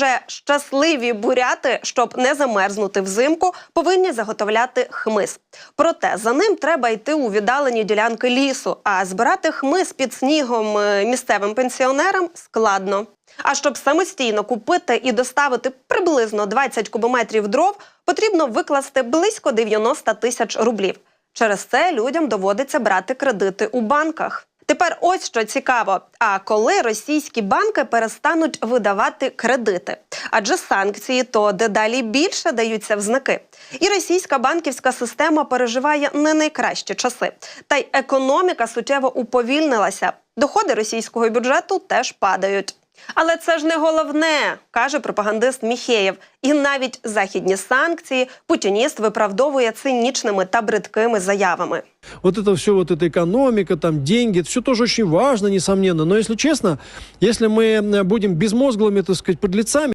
Вже щасливі буряти, щоб не замерзнути взимку, повинні заготовляти хмиз. Проте за ним треба йти у віддалені ділянки лісу, а збирати хмиз під снігом е, місцевим пенсіонерам складно. А щоб самостійно купити і доставити приблизно 20 кубометрів дров, потрібно викласти близько 90 тисяч рублів. Через це людям доводиться брати кредити у банках. Тепер ось що цікаво: а коли російські банки перестануть видавати кредити? Адже санкції то дедалі більше даються в знаки. І російська банківська система переживає не найкращі часи. Та й економіка суттєво уповільнилася. Доходи російського бюджету теж падають. Але це ж не головне, каже пропагандист Міхеєв. І навіть західні санкції путініст виправдовує цинічними та бридкими заявами. Вот это все, вот эта экономика, там деньги, это все тоже очень важно, несомненно. Но если честно, если мы э, будем безмозглыми, так сказать, подлецами,